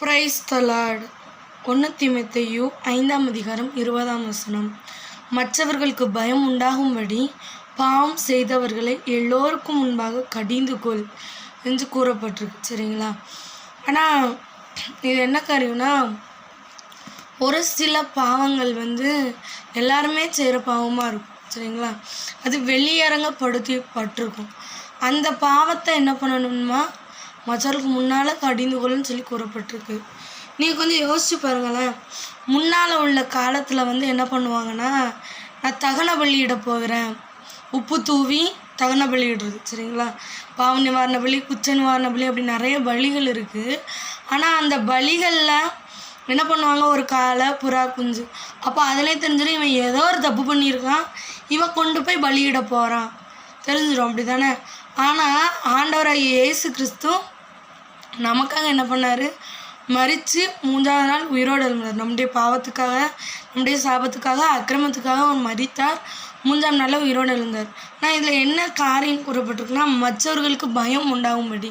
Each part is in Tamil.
பிரைஸ் தலாட் ஒன்று திமுத்தையு ஐந்தாம் அதிகாரம் இருபதாம் வசனம். மற்றவர்களுக்கு பயம் உண்டாகும்படி பாவம் செய்தவர்களை எல்லோருக்கும் முன்பாக கடிந்து கொள் என்று கூறப்பட்டிருக்கு. சரிங்களா? ஆனால் இது என்ன காரியம்னா ஒரு சில பாவங்கள் வந்து எல்லாருமே செய்கிற பாவமாக இருக்கும். சரிங்களா? அது வெளியரங்கப்படுத்தி பட்டிருக்கும் அந்த பாவத்தை என்ன பண்ணணும்னா மற்றவர்களுக்கு முன்னால் கடிந்து கொள்ளுன்னு சொல்லி கூறப்பட்டிருக்கு. நீங்கள் கொஞ்சம் யோசிச்சு பாருங்களேன். முன்னால் உள்ள காலத்தில் வந்து என்ன பண்ணுவாங்கன்னா நான் தகன பள்ளியிட போகிறேன். உப்பு தூவி தகன பலியிடுறது சரிங்களா? பாவ நிவாரண பலி குச்ச நிவாரண பலி அப்படி நிறைய பலிகள் இருக்குது ஆனால் அந்த பலிகளில் என்ன பண்ணுவாங்க? ஒரு காலை புறா குஞ்சு. அப்போ அதிலே தெரிஞ்சிடும் இவன் ஏதோ ஒரு தப்பு பண்ணியிருக்கான். இவன் கொண்டு போய் பலியிட போகிறான் தெரிஞ்சிடும் அப்படி தானே ஆனால் ஆண்டவராக இயேசு கிறிஸ்து நமக்காக என்ன பண்ணார்? மறித்து மூன்றாவது நாள் உயிரோடு எழுந்தார். நம்முடைய பாவத்துக்காக நம்முடைய சாபத்துக்காக அக்கிரமத்துக்காக அவர் மறித்தார் மூன்றாம் நாளில் உயிரோடு எழுந்தார். நான் இதில் என்ன காரியம் கூறப்பட்டிருக்குன்னா மற்றவர்களுக்கு பயம் உண்டாகும்படி.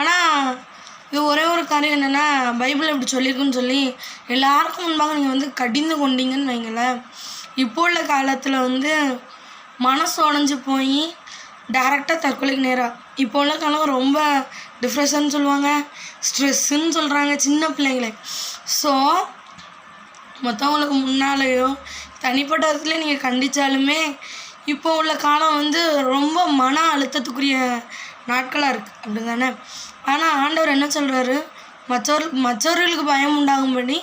ஆனால் இது ஒரே ஒரு காரியம் என்னென்னா பைபிள் இப்படி சொல்லியிருக்குன்னு சொல்லி எல்லாருக்கும் முன்பாக நீங்கள் வந்து கடிந்து கொண்டீங்கன்னு வைங்களேன். இப்போ உள்ள காலத்தில் வந்து மனசு உடஞ்சி போய் டேரெக்டாக தற்கொலைக்கு நேராக இப்போ உள்ள காலம் ரொம்ப டிப்ரெஷன் சொல்லுவாங்க ஸ்ட்ரெஸ்ஸுன்னு சொல்கிறாங்க சின்ன பிள்ளைங்களே. ஸோ மற்றவங்களுக்கு முன்னாலேயோ தனிப்பட்ட விதத்துல நீங்கள் கண்டித்தாலுமே இப்போ உள்ள காலம் வந்து ரொம்ப மன அழுத்தத்துக்குரிய நாட்களாக இருக்குது அப்படி தானே ஆனால் ஆண்டவர் என்ன சொல்கிறாரு மற்றவர் மற்றவர்களுக்கு பயம் உண்டாகும்படி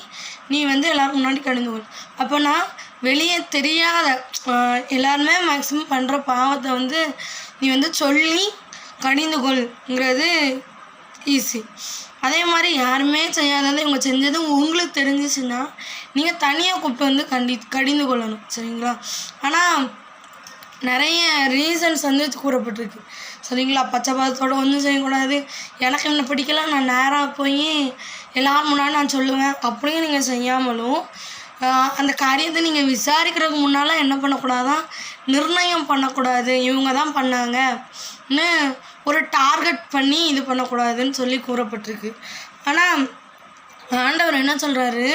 நீ வந்து எல்லோரும் முன்னாடி கடிந்து கொள். அப்போனா வெளியே தெரியாத எல்லாருமே மேக்ஸிமம் பண்ணுற பாவத்தை வந்து நீ வந்து சொல்லி கடிந்து கொள்ங்கிறது ஈஸி அதே மாதிரி யாருமே செய்யாததை இவங்க செஞ்சது உங்களுக்கு தெரிஞ்சிச்சுன்னா நீங்கள் தனியாக கூப்பிட்டு வந்து கண்டி கடிந்து கொள்ளணும். சரிங்களா? ஆனால் நிறைய ரீசன்ஸ் வந்து கூறப்பட்டிருக்கு. சரிங்களா? பச்சை பாதத்தோடு ஒன்றும் செய்யக்கூடாது. எனக்கு என்ன பிடிக்கல நான் நேராக போய் எல்லாரும் முன்னாடி நான் சொல்லுவேன். அப்படியும் நீங்கள் செய்யாமலும் அந்த காரியத்தை நீங்கள் விசாரிக்கிறதுக்கு முன்னால் என்ன பண்ணக்கூடாதான்? நிர்ணயம் பண்ணக்கூடாது. இவங்க தான் பண்ணாங்கன்னு ஒரு டார்கெட் பண்ணி இது பண்ணக்கூடாதுன்னு சொல்லி கூறப்பட்டிருக்கு. ஆனால் ஆண்டவர் என்ன சொல்கிறாரு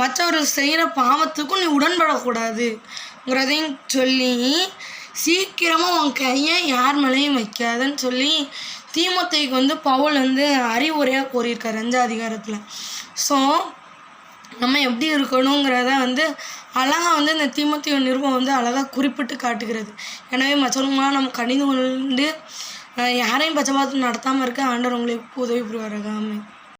மற்றவர் செய்கிற பாவத்துக்கும் நீ உடன்படக்கூடாதுங்கிறதையும் சொல்லி சீக்கிரமாக உன் கையை யார் மேலேயும் வைக்காதன்னு சொல்லி தீமத்தைக்கு வந்து பவுல் வந்து அறிவுரையாக கூறியிருக்கார் அஞ்சாம் அதிகாரத்தில் ஸோ நம்ம எப்படி இருக்கணுங்கிறத வந்து அழகாக வந்து இந்த தீமத்திய நிருபம் வந்து அழகாக குறிப்பிட்டு காட்டுகிறது. எனவே மற்றவங்களாம் நம்ம கணிந்து கொண்டு யாரையும் பச்சை பார்த்து நடத்தாமல் இருக்க ஆண்டவர் உங்களுக்கு உதவி புரிவாராக.